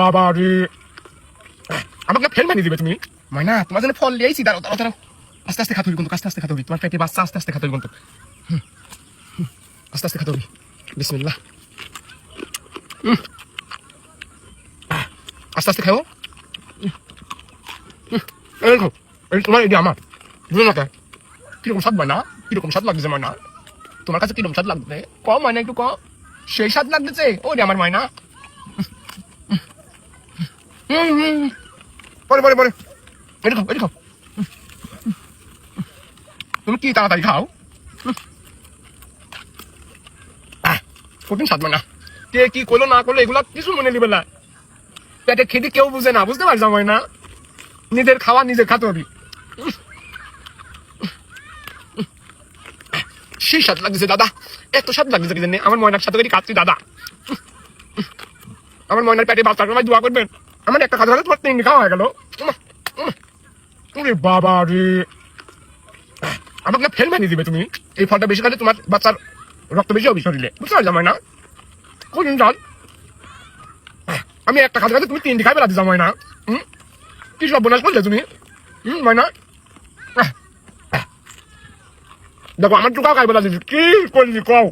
বাবা রে। আমাকে ফেল মানি দিবে তুমি। ময়না, তোমার জন্য ফল লিয়েছি দাঁড়াও দাঁড়াও দাঁড়াও। আস্তে আস্তে খাতে হবে কিন্তু আস্তে আস্তে খাতে হবে তোমার পেটে বাচ্চা, আস্তে আস্তে খাতে হবে কিন্তু আস্তে আস্তে খাতে হবে বিসমিল্লাহ। আস্তে আস্তে খাও। দেখো তোমার এটি আমার। বুঝলো না কে? কীরকম স্বাদ ময়না? কীরকম স্বাদ লাগছে ময়না? তোমার কাছে কীরকম স্বাদ লাগছে কম ময়না, একটু কম সেই স্বাদ লাগতেছে ওরে আমার ময়না। পরে পরে পরে। মনে। নিজের খাওয়া নিজে খাতে হবে। সেই স্বাদ লাগছে, দাদা। এত স্বাদ লাগছে কি আমার ময়নার সাথে কাটছি, দাদা। আমার ময়নার পেটে বাচ্চা দোয়া করবেন। আমার একটা কাজ খাওয়া তোমার তিনটে খাওয়া হয়ে গেল। ওরে বাবা রে। আমাকে ফেল মানিয়ে দিবে তুমি। এই ফলটা বেশি খালে তোমার বাচ্চার রক্ত বেশি হবে শরীরে। বুঝতে পারছ না? কোন জল আমি একটা খাতে খাতে তুমি তিনটি খাই বেলাতে যাও ময়না হুম কি সব করলে তুমি? হুম আহ। দেখো, আমার টুকাও খাই বেলা কি করলি কও?